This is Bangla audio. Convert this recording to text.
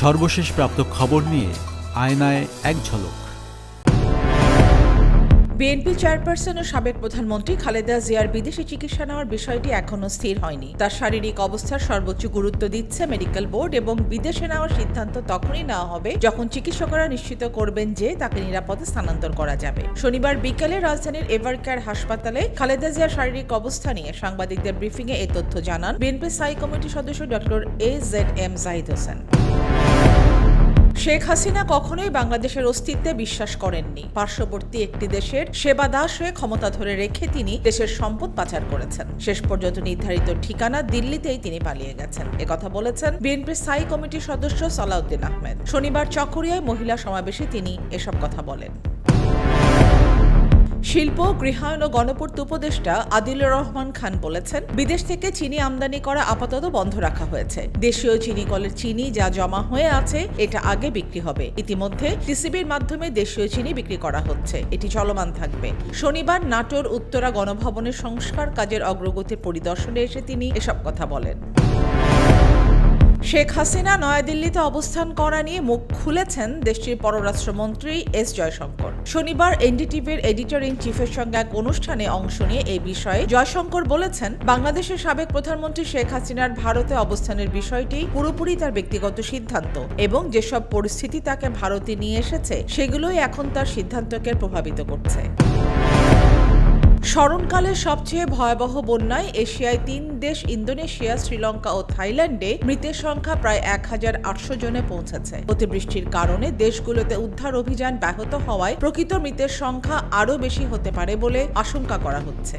সর্বশেষ প্রাপ্ত খবর নিয়ে আয়নায় এক ঝলক। বিএনপি চেয়ারপারসন ও সাবেক প্রধানমন্ত্রী খালেদা জিয়ার বিদেশে চিকিৎসা নেওয়ার বিষয়টি এখনও স্থির হয়নি। তার শারীরিক অবস্থার সর্বোচ্চ গুরুত্ব দিচ্ছে মেডিকেল বোর্ড এবং বিদেশে নেওয়ার সিদ্ধান্ত তখনই নেওয়া হবে যখন চিকিৎসকরা নিশ্চিত করবেন যে তাকে নিরাপদে স্থানান্তর করা যাবে। শনিবার বিকেলে রাজধানীর এভারকেয়ার হাসপাতালে খালেদা জিয়ার শারীরিক অবস্থা নিয়ে সাংবাদিকদের ব্রিফিংয়ে এ তথ্য জানান বিএনপি স্থায়ী কমিটির সদস্য doctor A Z M Zahid Hossain. Sheikh Hasina কখনোই বাংলাদেশের অস্তিত্বে বিশ্বাস করেননি। পার্শ্ববর্তী একটি দেশের সেবা দাস হয়ে ক্ষমতা ধরে রেখে তিনি দেশের সম্পদ পাচার করেছেন। শেষ পর্যন্ত নির্ধারিত ঠিকানা দিল্লিতেই তিনি পালিয়ে গেছেন। একথা বলেছেন বিএনপির স্থায়ী কমিটির সদস্য সালাউদ্দিন আহমেদ। শনিবার চকরিয়ায় মহিলা সমাবেশে তিনি এসব কথা বলেন। শিল্প, গৃহায়ন ও গণপূর্ত উপদেষ্টা আদিলুর রহমান খান বলেছেন, বিদেশ থেকে চিনি আমদানি করা আপাতত বন্ধ রাখা হয়েছে। দেশীয় চিনি কলের চিনি যা জমা হয়ে আছে, এটা আগে বিক্রি হবে। ইতিমধ্যে টিসিবির মাধ্যমে দেশীয় চিনি বিক্রি করা হচ্ছে। এটি চলমান থাকবে। শনিবার নাটোর উত্তরা গণভবনের সংস্কার কাজের অগ্রগতির পরিদর্শনে এসে তিনি এসব কথা বলেন। শেখ হাসিনা নয়াদিল্লিতে অবস্থান করা নিয়ে মুখ খুলেছেন দেশটির পররাষ্ট্রমন্ত্রী এস জয়শঙ্কর। শনিবার এনডিটিভির এডিটর ইন চিফের সঙ্গে এক অনুষ্ঠানে অংশ নিয়ে এই বিষয়ে জয়শঙ্কর বলেছেন, বাংলাদেশের সাবেক প্রধানমন্ত্রী শেখ হাসিনার ভারতে অবস্থানের বিষয়টি পুরোপুরি তার ব্যক্তিগত সিদ্ধান্ত এবং যেসব পরিস্থিতি তাকে ভারতে নিয়ে এসেছে সেগুলোই এখন তার সিদ্ধান্তকে প্রভাবিত করছে। স্মরণকালের সবচেয়ে ভয়াবহ বন্যায় এশিয়ায় তিন দেশ, ইন্দোনেশিয়া, শ্রীলঙ্কা ও থাইল্যান্ডে মৃতের সংখ্যা প্রায় এক হাজার আটশো জনে পৌঁছেছে। অতিবৃষ্টির কারণে দেশগুলোতে উদ্ধার অভিযান ব্যাহত হওয়ায় প্রকৃত মৃতের সংখ্যা আরও বেশি হতে পারে বলে আশঙ্কা করা হচ্ছে।